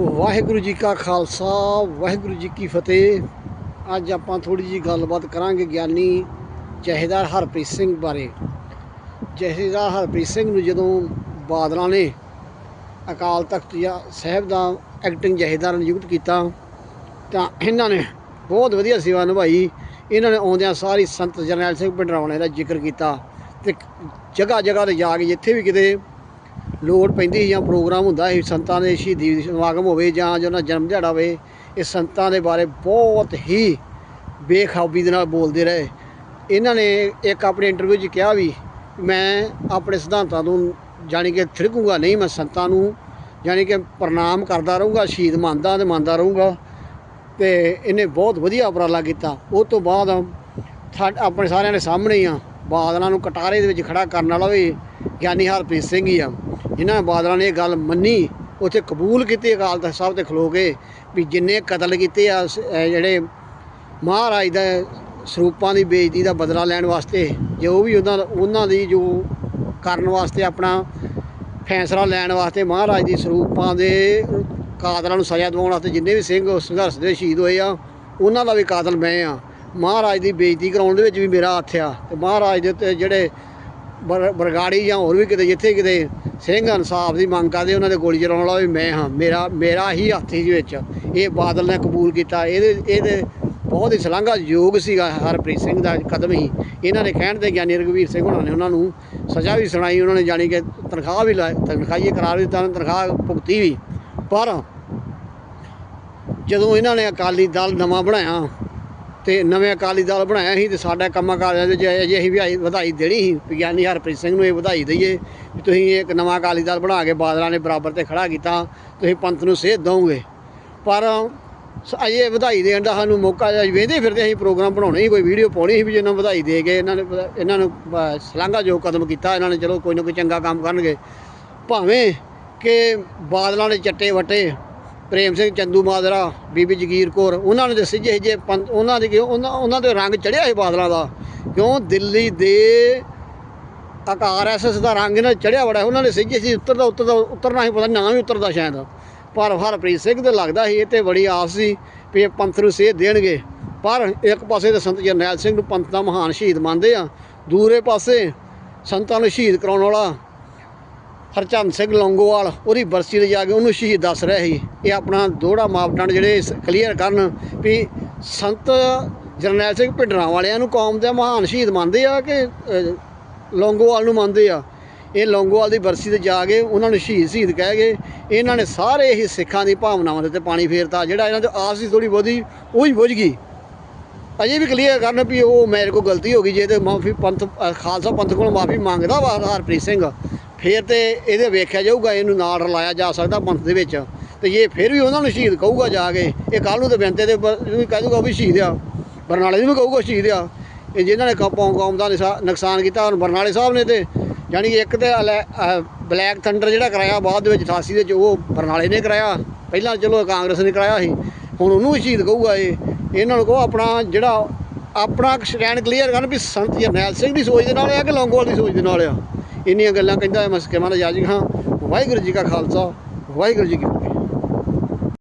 ਵਾਹਿਗੁਰੂ ਜੀ ਕਾ ਖਾਲਸਾ, ਵਾਹਿਗੁਰੂ ਜੀ ਕੀ ਫਤਿਹ। ਅੱਜ ਆਪਾਂ ਥੋੜੀ ਜੀ ਗੱਲਬਾਤ ਕਰਾਂਗੇ ਗਿਆਨੀ ਜਹੇਦਾਰ ਹਰਪ੍ਰੀਤ ਸਿੰਘ ਬਾਰੇ। ਜਹੇਦਾਰ ਹਰਪ੍ਰੀਤ ਸਿੰਘ ਨੂੰ ਜਦੋਂ ਬਾਦਲਾਂ ਨੇ ਅਕਾਲ ਤਖਤ ਜਾਂ ਸਾਹਿਬ ਦਾ ਐਕਟਿੰਗ ਜਹੇਦਾਰ ਨਿਯੁਕਤ ਕੀਤਾ, ਤਾਂ ਇਹਨਾਂ ਨੇ ਬਹੁਤ ਵਧੀਆ ਸੇਵਾ ਨਿਭਾਈ। ਇਹਨਾਂ ਨੇ ਆਉਂਦਿਆਂ ਸਾਰੀ ਸੰਤ ਜਰਨੈਲ ਸਿੰਘ ਭਿੰਡਰਾਵਾਲੇ ਦਾ ਜ਼ਿਕਰ ਕੀਤਾ ਤੇ ਜਗ੍ਹਾ ਜਗ੍ਹਾ ਤੇ ਜਾ ਕੇ ਜਿੱਥੇ ਵੀ ਕਿਤੇ ਲੋੜ ਪੈਂਦੀ ਸੀ ਜਾਂ ਪ੍ਰੋਗਰਾਮ ਹੁੰਦਾ ਸੀ ਸੰਤਾਂ ਦੇ ਸ਼ਹੀਦੀ ਸਮਾਗਮ ਹੋਵੇ ਜਾਂ ਜਿਹਨਾਂ ਜਨਮ ਦਿਹਾੜਾ ਹੋਵੇ, ਇਹ ਸੰਤਾਂ ਦੇ ਬਾਰੇ ਬਹੁਤ ਹੀ ਬੇਖੌਬੀ ਦੇ ਨਾਲ ਬੋਲਦੇ ਰਹੇ। ਇਹਨਾਂ ਨੇ ਇੱਕ ਆਪਣੇ ਇੰਟਰਵਿਊ 'ਚ ਕਿਹਾ ਵੀ, ਮੈਂ ਆਪਣੇ ਸਿਧਾਂਤਾਂ ਤੋਂ ਜਾਣੀ ਕਿ ਥਿਰਕੂੰਗਾ ਨਹੀਂ, ਮੈਂ ਸੰਤਾਂ ਨੂੰ ਜਾਣੀ ਕਿ ਪ੍ਰਣਾਮ ਕਰਦਾ ਰਹੂੰਗਾ, ਸ਼ਹੀਦ ਮੰਨਦਾ ਤੇ ਮੰਨਦਾ ਰਹੂੰਗਾ ਤੇ ਇਹਨੇ ਬਹੁਤ ਵਧੀਆ ਉਪਰਾਲਾ ਕੀਤਾ। ਉਹ ਤੋਂ ਬਾਅਦ ਸਾ- ਆਪਣੇ ਸਾਰਿਆਂ ਦੇ ਸਾਹਮਣੇ ਆ, ਬਾਦਲਾਂ ਨੂੰ ਕਟਾਰੇ ਦੇ ਵਿੱਚ ਖੜਾ ਕਰਨ ਵਾਲਾ ਵੀ ਗਿਆਨੀ ਹਰਪ੍ਰੀਤ ਸਿੰਘ ਹੀ ਆ। ਜਿਨ੍ਹਾਂ ਬਾਦਲਾਂ ਨੇ ਇਹ ਗੱਲ ਮੰਨੀ, ਉੱਥੇ ਕਬੂਲ ਕੀਤੀ, ਅਕਾਲ ਤਖਤ ਸਾਹਿਬ ਤੇ ਖਲੋ ਕੇ, ਵੀ ਜਿੰਨੇ ਕਤਲ ਕੀਤੇ ਆ ਜਿਹੜੇ ਮਹਾਰਾਜ ਦਾ ਸਰੂਪਾਂ ਦੀ ਬੇਇੱਜ਼ਤੀ ਦਾ ਬਦਲਾ ਲੈਣ ਵਾਸਤੇ, ਜੋ ਵੀ ਉਹਨਾਂ ਉਹਨਾਂ ਦੀ ਜੋ ਕਰਨ ਵਾਸਤੇ ਆਪਣਾ ਫੈਸਲਾ ਲੈਣ ਵਾਸਤੇ ਮਹਾਰਾਜ ਦੀ ਸਰੂਪਾਂ ਦੇ ਕਾਤਲਾਂ ਨੂੰ ਸਜ਼ਾ ਦਿਵਾਉਣ ਵਾਸਤੇ ਜਿੰਨੇ ਵੀ ਸਿੰਘ ਸੰਘਰਸ਼ ਦੇ ਸ਼ਹੀਦ ਹੋਏ ਆ, ਉਹਨਾਂ ਦਾ ਵੀ ਕਾਤਲ ਮੈਂ ਆ। ਮਹਾਰਾਜ ਦੀ ਬੇਇੱਜ਼ਤੀ ਕਰਾਉਣ ਦੇ ਵਿੱਚ ਵੀ ਮੇਰਾ ਹੱਥ ਆ। ਤੇ ਮਹਾਰਾਜ ਦੇ ਉੱਤੇ ਜਿਹੜੇ ਬਰਗਾੜੀ ਜਾਂ ਹੋਰ ਵੀ ਕਿਤੇ, ਜਿੱਥੇ ਕਿਤੇ ਸਿੰਘ ਇਨਸਾਫ ਦੀ ਮੰਗ ਕਰਦੇ, ਉਹਨਾਂ ਦੇ ਗੋਲੀ ਚਲਾਉਣ ਵਾਲਾ ਵੀ ਮੈਂ ਹਾਂ। ਮੇਰਾ ਮੇਰਾ ਹੀ ਹੱਥ ਸੀ ਵਿੱਚ ਇਹ ਬਾਦਲ ਨੇ ਕਬੂਲ ਕੀਤਾ। ਇਹਦੇ ਇਹਦੇ ਬਹੁਤ ਹੀ ਸ਼ਲਾਘਾ ਯੋਗ ਸੀਗਾ ਹਰਪ੍ਰੀਤ ਸਿੰਘ ਦਾ ਕਦਮ ਹੀ। ਇਹਨਾਂ ਦੇ ਕਹਿਣ ਤੇ ਗਿਆਨੀ ਰਘਵੀਰ ਸਿੰਘ ਉਹਨਾਂ ਨੇ ਉਹਨਾਂ ਨੂੰ ਸਜ਼ਾ ਵੀ ਸੁਣਾਈ। ਉਹਨਾਂ ਨੇ ਜਾਣੀ ਕਿ ਤਨਖਾਹ ਵੀ ਲਾਈ ਤਨਖਾਹੀਏ ਕਰਾਰ ਵੀ ਦਿੱਤਾ ਤਨਖਾਹ ਭੁਗਤੀ ਵੀ। ਪਰ ਜਦੋਂ ਇਹਨਾਂ ਨੇ ਅਕਾਲੀ ਦਲ ਨਵਾਂ ਬਣਾਇਆ ਤੇ ਨਵੇਂ ਅਕਾਲੀ ਦਲ ਬਣਾਇਆ ਸੀ ਤੇ ਸਾਡਾ ਕੰਮਾਂ ਕਾਰਿਆਂ ਦੇ ਜੇ ਅਜੇ ਅਸੀਂ ਵੀ ਵਧਾਈ ਦੇਣੀ ਸੀ ਵਿਗਿਆਨੀ ਹਰਪ੍ਰੀਤ ਸਿੰਘ ਨੂੰ ਇਹ ਵਧਾਈ ਦਈਏ, ਵੀ ਤੁਸੀਂ ਇੱਕ ਨਵਾਂ ਅਕਾਲੀ ਦਲ ਬਣਾ ਕੇ ਬਾਦਲਾਂ ਨੇ ਬਰਾਬਰ ਤੇ ਖੜਾ ਕੀਤਾ, ਤੁਸੀਂ ਪੰਥ ਨੂੰ ਸੇਧ ਦਓਗੇ ਪਰ ਅਜੇ ਵਧਾਈ ਦੇਣ ਦਾ ਸਾਨੂੰ ਮੌਕਾ ਜਿਹਾ ਵੇਂਦੇ ਫਿਰਦੇ ਅਸੀਂ ਪ੍ਰੋਗਰਾਮ ਬਣਾਉਣੇ ਸੀ, ਕੋਈ ਵੀਡੀਓ ਪਾਉਣੀ ਸੀ ਵੀ ਜਿਹਨਾਂ ਨੂੰ ਵਧਾਈ ਦੇ ਕੇ ਇਹਨਾਂ ਨੇ ਇਹਨਾਂ ਨੂੰ ਸਲਾਂਘਾ ਜੋ ਕਦਮ ਕੀਤਾ, ਇਹਨਾਂ ਨੇ ਚਲੋ ਕੋਈ ਨਾ ਕੋਈ ਚੰਗਾ ਕੰਮ ਕਰਨਗੇ। ਭਾਵੇਂ ਕਿ ਬਾਦਲਾਂ ਦੇ ਚੱਟੇ ਵਟੇ ਪ੍ਰੇਮ ਸਿੰਘ ਚੰਦੂ ਮਾਜਰਾ ਬੀਬੀ ਜਗੀਰ ਕੌਰ, ਉਹਨਾਂ ਨੇ ਦੱਸੀ ਜਿਹੇ ਜੇ ਉਹਨਾਂ ਦੇ ਕਿਉਂ, ਉਹਨਾਂ ਉਹਨਾਂ ਦੇ ਰੰਗ ਚੜਿਆ ਸੀ ਬਾਦਲਾਂ ਦਾ। ਕਿਉਂ? ਦਿੱਲੀ ਦੇ ਆਕਾਰ ਐਸਐਸ ਦਾ ਰੰਗ ਇਹਨਾਂ ਚੜਿਆ ਬੜਾ ਉਹਨਾਂ ਨੇ ਸਿੱਝੇ ਸੀ ਉੱਤਰਦਾ ਉੱਤਰਦਾ ਉੱਤਰਨਾ ਹੀ ਪਤਾ ਨਾ ਵੀ ਉਤਰਦਾ ਸ਼ਾਇਦ। ਪਰ ਹਰਪ੍ਰੀਤ ਸਿੰਘ ਤੇ ਲੱਗਦਾ ਸੀ ਇਹ ਤੇ ਬੜੀ ਆਸ ਸੀ ਵੀ ਇਹ ਪੰਥ ਨੂੰ ਸੇਧ ਦੇਣਗੇ। ਪਰ ਇੱਕ ਪਾਸੇ ਤੇ ਸੰਤ ਜਰਨੈਲ ਸਿੰਘ ਨੂੰ ਪੰਥ ਦਾ ਮਹਾਨ ਸ਼ਹੀਦ ਮੰਨਦੇ ਆ। ਦੂਰੇ ਪਾਸੇ ਸੰਤਾਂ ਨੂੰ ਸ਼ਹੀਦ ਕਰਾਉਣ ਵਾਲਾ ਹਰਚੰਦ ਸਿੰਘ ਲੌਂਗੋਵਾਲ ਉਹਦੀ ਬਰਸੀ ਤੇ ਜਾ ਕੇ ਉਹਨੂੰ ਸ਼ਹੀਦ ਦੱਸ ਰਿਹਾ ਸੀ। ਇਹ ਆਪਣਾ ਦੋਹਰਾ ਮਾਪਦੰਡ ਜਿਹੜੇ ਕਲੀਅਰ ਕਰਨ ਵੀ ਸੰਤ ਜਰਨੈਲ ਸਿੰਘ ਭਿੰਡਰਾਂ ਵਾਲਿਆਂ ਨੂੰ ਕੌਮ ਦਾ ਮਹਾਨ ਸ਼ਹੀਦ ਮੰਨਦੇ ਆ ਕਿ ਅਹ, ਲੌਂਗੋਵਾਲ ਨੂੰ ਮੰਨਦੇ ਆ? ਇਹ ਲੌਂਗੋਵਾਲ ਦੀ ਬਰਸੀ ਤੇ ਜਾ ਕੇ ਉਹਨਾਂ ਨੂੰ ਸ਼ਹੀਦ ਸ਼ਹੀਦ ਕਹਿ ਗਏ ਇਹਨਾਂ ਨੇ ਸਾਰੇ ਹੀ ਸਿੱਖਾਂ ਦੀ ਭਾਵਨਾਵਾਂ ਦੇ ਤੇ ਪਾਣੀ ਫੇਰਤਾ ਜਿਹੜਾ ਇਹਨਾਂ ਦੇ ਆਸ ਸੀ ਥੋੜੀ ਬਹੁਤੀ ਉਹ ਹੀ ਬੁਝ ਗਈ। ਅਜੇ ਵੀ ਕਲੀਅਰ ਕਰਨ ਵੀ ਉਹ ਮੇਰੇ ਕੋਲ ਗਲਤੀ ਹੋ ਗਈ ਜੇ ਤੇ ਮਾਫੀ ਪੰਥ ਖਾਲਸਾ ਪੰਥ ਕੋਲ ਮਾਫੀ ਮੰਗਦਾ ਵਾ ਹਰਪ੍ਰੀਤ ਸਿੰਘ। ਫਿਰ ਤੇ ਇਹਦੇ ਵੇਖਿਆ ਜਾਊਗਾ, ਇਹਨੂੰ ਨਾਲ ਰਲਾਇਆ ਜਾ ਸਕਦਾ ਪੰਥ ਦੇ ਵਿੱਚ। ਤੇ ਇਹ ਫਿਰ ਵੀ ਉਹਨਾਂ ਨੂੰ ਸ਼ਹੀਦ ਕਹੂਗਾ ਜਾ ਕੇ, ਇਹ ਕੱਲ ਨੂੰ ਤੇ ਬੈਂਤੇ ਦੇ ਉੱਪਰ ਇਹਨੂੰ ਵੀ ਕਹਿ ਦੂਗਾ ਵੀ ਸ਼ਹੀਦ ਆ। ਬਰਨਾਲੇ ਨੂੰ ਵੀ ਕਹੂਗਾ ਸ਼ਹੀਦ ਆ। ਇਹ ਜਿਨ੍ਹਾਂ ਨੇ ਕੌਮ ਕੌਮ ਦਾ ਨਿਸਾ- ਨੁਕਸਾਨ ਕੀਤਾ, ਹੁਣ ਬਰਨਾਲੇ ਸਾਹਿਬ ਨੇ ਤੇ ਯਾਨੀ ਕਿ ਇੱਕ ਤੇ ਅਲੈ- ਬਲੈਕ ਥੰਡਰ ਜਿਹੜਾ ਕਰਾਇਆ, ਬਾਅਦ ਦੇ ਵਿੱਚ 88 ਦੇ ਵਿੱਚ ਉਹ ਬਰਨਾਲੇ ਨੇ ਕਰਾਇਆ। ਪਹਿਲਾਂ ਚਲੋ ਕਾਂਗਰਸ ਨੇ ਕਰਾਇਆ ਸੀ, ਹੁਣ ਉਹਨੂੰ ਵੀ ਸ਼ਹੀਦ ਕਹੂਗਾ ਇਹ। ਇਹਨਾਂ ਨੂੰ ਕਹੋ ਆਪਣਾ ਜਿਹੜਾ ਆਪਣਾ ਸਟੈਂਡ ਕਲੀਅਰ ਕਰਨ ਵੀ ਸੰਤ ਜਰਨੈਲ ਸਿੰਘ ਦੀ ਸੋਚ ਦੇ ਨਾਲ ਆ ਕਿ ਲੌਂਗੋਵਾਲ ਦੀ ਸੋਚ ਦੇ ਨਾਲ ਆ। ਇੰਨੀਆਂ ਗੱਲਾਂ ਕਹਿੰਦਾ ਮੈਂ ਸਕੇਮਾਂ ਦਾ ਜਾਜੀ ਹਾਂ, ਵਾਹਿਗੁਰੂ ਜੀ ਕਾ ਖਾਲਸਾ, ਵਾਹਿਗੁਰੂ ਜੀ ਕੀ